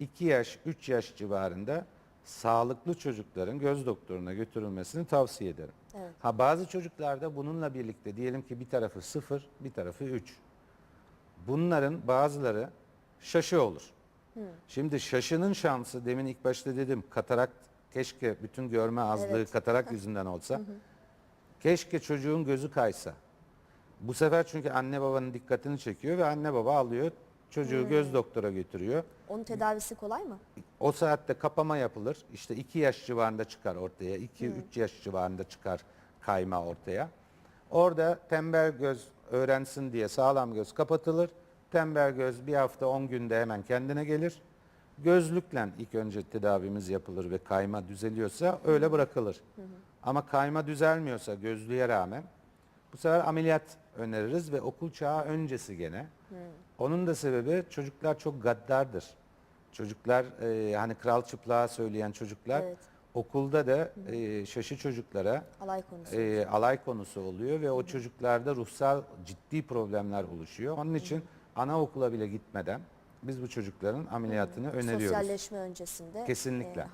2 yaş, 3 yaş civarında sağlıklı çocukların göz doktoruna götürülmesini tavsiye ederim. Evet. Ha bazı çocuklarda bununla birlikte diyelim ki bir tarafı 0, bir tarafı 3. Bunların bazıları şaşı olur. Şimdi şaşının şansı demin ilk başta dedim katarak keşke bütün görme azlığı Evet. katarak yüzünden olsa. Keşke çocuğun gözü kaysa. Bu sefer çünkü anne babanın dikkatini çekiyor ve anne baba alıyor çocuğu göz doktora götürüyor. Onun tedavisi kolay mı? O saatte kapama yapılır. İşte 2 yaş civarında çıkar ortaya. 2-3 yaş civarında çıkar kayma ortaya. Orada tembel göz öğrensin diye sağlam göz kapatılır. Tembel göz bir hafta 10 günde hemen kendine gelir. Gözlükle ilk önce tedavimiz yapılır ve kayma düzeliyorsa öyle bırakılır. Ama kayma düzelmiyorsa gözlüğe rağmen bu sefer ameliyat öneririz ve okul çağı öncesi gene. Onun da sebebi çocuklar çok gaddardır. Çocuklar e, hani kral çıplığa söyleyen çocuklar Evet. okulda da e, şaşı çocuklara Alay konusu. e, alay konusu oluyor ve o çocuklarda ruhsal ciddi problemler oluşuyor. Onun için anaokula bile gitmeden biz bu çocukların ameliyatını öneriyoruz. Sosyalleşme öncesinde Kesinlikle. e,